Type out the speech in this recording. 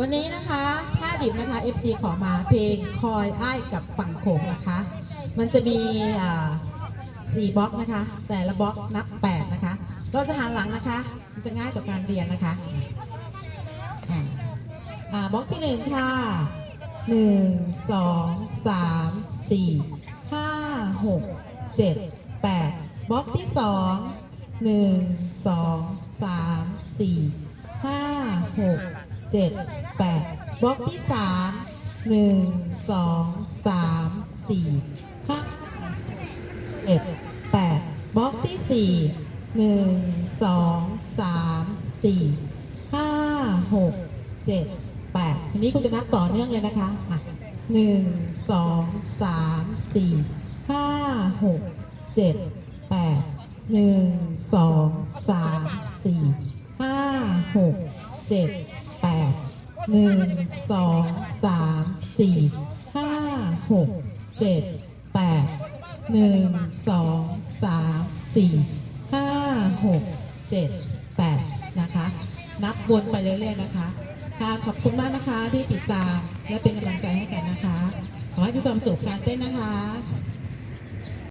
วันนี้นะคะท่าดิบนะคะ FC ขอมาเพลงคอยอ้ายกับฝั่งโขงนะคะ มันจะมีสี่บล็อกนะคะ แต่ละบล็อกนับแปดนะคะ เราจะหันหลังนะคะ มันจะง่ายต่อการเรียนนะคะบล็อกที่หนึ่งค่ะหนึ่งสองสามสี่ห้าหกเจ็ดแปดบล็อกที่สองหนึ่งสองสามสี่ห้าหก เจ็ดแปดบล็อกที่สามหนึ่งสองสามสี่ห้าเอ็ดแปดบล็อกที่สี่หนึ่งสองสามสี่ห้าหกเจ็ดแปดทีนี้คุณจะนับต่อเนื่องเลยนะคะอะหนึ่งสองสามสี่ห้าหกเจ็ดแปดหนึ่งสองสามสี่ห้าหกเจ็ด หนึ่งสองสามสี่ห้าหกเจ็ดแปดหนึ่งสองสามสี่ห้าหกเจ็ดแปดนะคะ นับวนไปเรื่อยๆนะคะ ค่ะขอบคุณมากนะคะที่ติดตามและเป็นกำลังใจให้กันนะคะ ขอให้มีความสุขการเต้นนะคะ